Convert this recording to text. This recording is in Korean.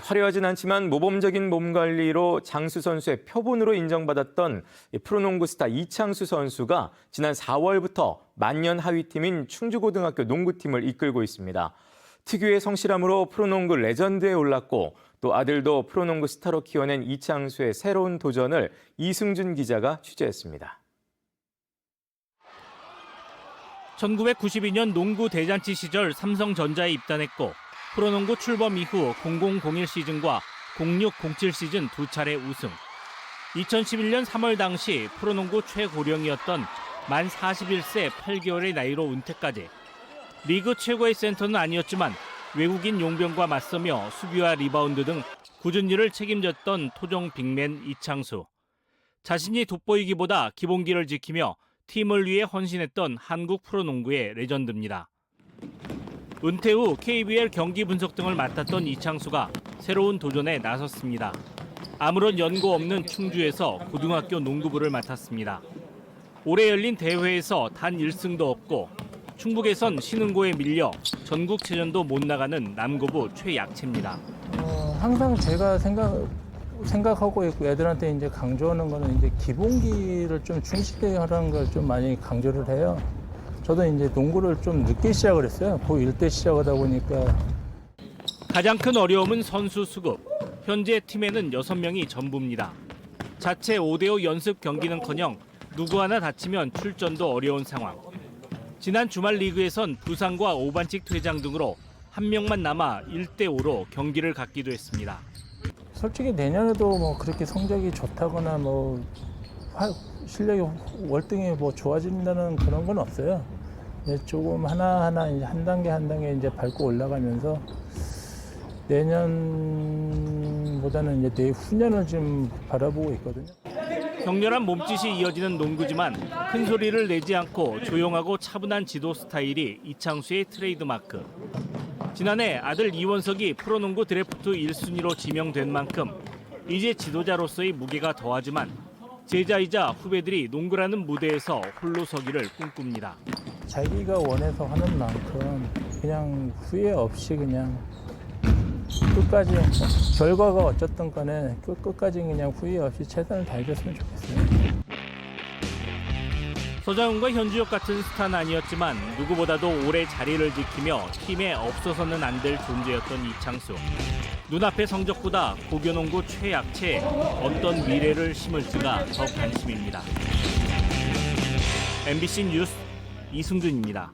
화려하진 않지만 모범적인 몸 관리로 장수 선수의 표본으로 인정받았던 이 프로농구 스타 이창수 선수가 지난 4월부터 만년 하위팀인 충주고등학교 농구팀을 이끌고 있습니다. 특유의 성실함으로 프로농구 레전드에 올랐고 또 아들도 프로농구 스타로 키워낸 이창수의 새로운 도전을 이승준 기자가 취재했습니다. 1992년 농구 대잔치 시절 삼성전자에 입단했고 프로농구 출범 이후 0001 시즌과 0607 시즌 두 차례 우승. 2011년 3월 당시 프로농구 최고령이었던 만 41세 8개월의 나이로 은퇴까지. 리그 최고의 센터는 아니었지만 외국인 용병과 맞서며 수비와 리바운드 등 굳은 일을 책임졌던 토종 빅맨 이창수. 자신이 돋보이기보다 기본기를 지키며 팀을 위해 헌신했던 한국 프로농구의 레전드입니다. 은퇴 후 KBL 경기 분석 등을 맡았던 이창수가 새로운 도전에 나섰습니다. 아무런 연고 없는 충주에서 고등학교 농구부를 맡았습니다. 올해 열린 대회에서 단 1승도 없고 충북에선 신흥고에 밀려 전국체전도 못 나가는 남고부 최약체입니다. 어, 항상 제가 생각 생각하고 있고 애들한테 이제 강조하는 거는 이제 기본기를 좀 충실히 하라는 걸 좀 많이 강조를 해요. 저도 이제 농구를 좀 늦게 시작을 했어요. 고1 때 시작하다 보니까 가장 큰 어려움은 선수 수급. 현재 팀에는 6명이 전부입니다. 자체 5대5 연습 경기는커녕 누구 하나 다치면 출전도 어려운 상황. 지난 주말 리그에선 부상과 오반칙 퇴장 등으로 한 명만 남아 1대5로 경기를 갖기도 했습니다. 솔직히 내년에도 뭐 그렇게 성적이 좋다거나 뭐 화- 실력이 월등히 뭐 좋아진다는 그런 건 없어요. 이제 조금 하나하나 이제 한 단계 한 단계 이제 밟고 올라가면서 내년보다는 이제 내후년을 좀 바라보고 있거든요. 격렬한 몸짓이 이어지는 농구지만 큰 소리를 내지 않고 조용하고 차분한 지도 스타일이 이창수의 트레이드마크. 지난해 아들 이원석이 프로농구 드래프트 1순위로 지명된 만큼 이제 지도자로서의 무게가 더하지만 제자이자 후배들이 농구라는 무대에서 홀로 서기를 꿈꿉니다. 자기가 원해서 하는 만큼 그냥 후회 없이 그냥 끝까지 결과가 어쨌든 간에 끝, 끝까지 그냥 후회 없이 최선을 다해줬으면 좋겠어요. 서장훈과 현주혁 같은 스타는 아니었지만 누구보다도 오래 자리를 지키며 팀에 없어서는 안 될 존재였던 이창수. 눈앞의 성적보다 고교농구 최약체에 어떤 미래를 심을지가 더 관심입니다. MBC 뉴스 이승준입니다.